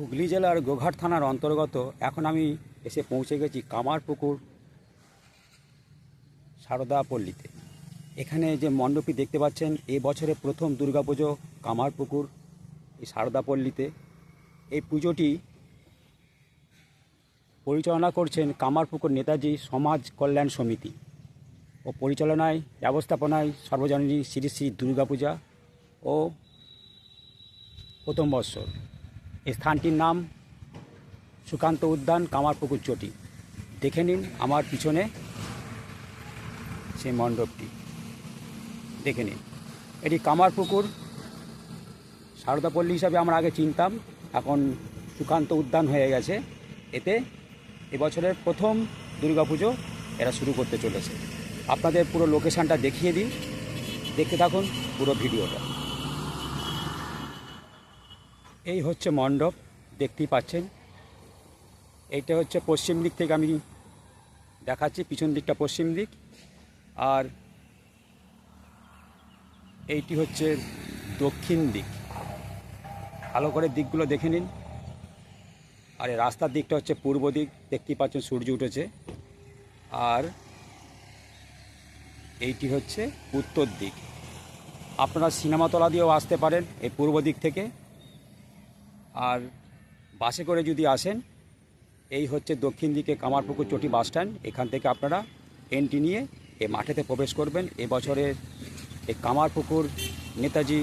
হুগলি জেলার গোঘাট থানার অন্তর্গত, এখন আমি এসে পৌঁছে গেছি কামারপুকুর সারদা পল্লীতে এখানে যে মণ্ডপটি দেখতে পাচ্ছেন, এ বছরে প্রথম দুর্গাপুজো কামারপুকুর এই সারদা পল্লীতে এই পুজোটি পরিচালনা করছেন কামারপুকুর নেতাজি সমাজ কল্যাণ সমিতি ও পরিচালনায়, ব্যবস্থাপনায় সর্বজনীন শ্রী শ্রী দুর্গাপূজা ও প্রথম বৎসর। স্থানটির নাম সুকান্ত উদ্যান কামারপুকুর চটি। দেখে নিন আমার পিছনে সেই মণ্ডপটি। দেখে নিন। এটি কামারপুকুর। সারদাপল্লী হিসাবে আমরা আগে চিনতাম, এখন সুকান্ত উদ্যান হয়ে গেছে। এতে এবছরের প্রথম দুর্গাপুজো এরা শুরু করতে চলেছে। আপনাদের পুরো লোকেশানটা দেখিয়ে দিন। দেখতে থাকুন পুরো ভিডিওটা। এই হচ্ছে মণ্ডপ, দেখতেই পাচ্ছেন। এইটা হচ্ছে পশ্চিম দিক থেকে আমি দেখাচ্ছি, পিছন দিকটা পশ্চিম দিক। আর এইটি হচ্ছে দক্ষিণ দিক। ভালো করে দিকগুলো দেখে নিন। আর এই রাস্তার দিকটা হচ্ছে পূর্ব দিক, দেখতেই পাচ্ছেন সূর্য উঠেছে। আর এইটি হচ্ছে উত্তর দিক। আপনারা সিনেমাতলা দিয়েও আসতে পারেন এই পূর্ব দিক থেকে। আর বাসে করে যদি আসেন, এই হচ্ছে দক্ষিণ দিকে কামারপুকুর চটি বাস স্ট্যান্ড। এখান থেকে আপনারা এন্ট্রি নিয়ে এ মাঠেতে প্রবেশ করবেন। এবছরের এই কামারপুকুর নেতাজি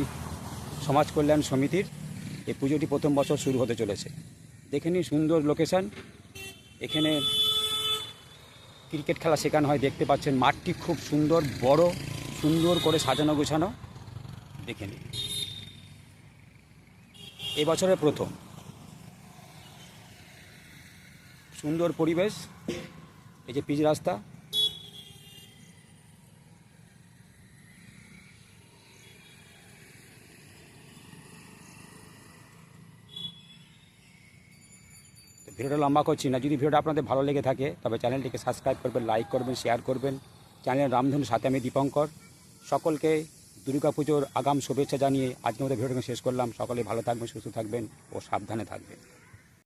সমাজ কল্যাণ সমিতির এই পুজোটি প্রথম বছর শুরু হতে চলেছে। দেখে নিন সুন্দর লোকেশান এখানে ক্রিকেট খেলা শেখানো হয়, দেখতে পাচ্ছেন মাঠটি খুব সুন্দর, বড়, সুন্দর করে সাজানো গোছানো। দেখে নিন। এবছরের প্রথম। সুন্দর পরিবেশ, এই যে পিচ রাস্তা। ভিডিওটা লম্বা করছি না, যদি ভিডিওটা আপনাদের ভালো লেগে থাকে, তবে চ্যানেলটিকে সাবস্ক্রাইব করবেন, লাইক করবেন, শেয়ার করবেন। চ্যানেল রামধনু সাথে আমি দীপঙ্কর। সকলকে পুজোর আগাম শুভেচ্ছা জানিয়ে আজকে আমাদের ভিডিওটা শেষ করলাম। সকলে ভালো থাকবেন, সুস্থ থাকবেন ও সাবধানে থাকবেন।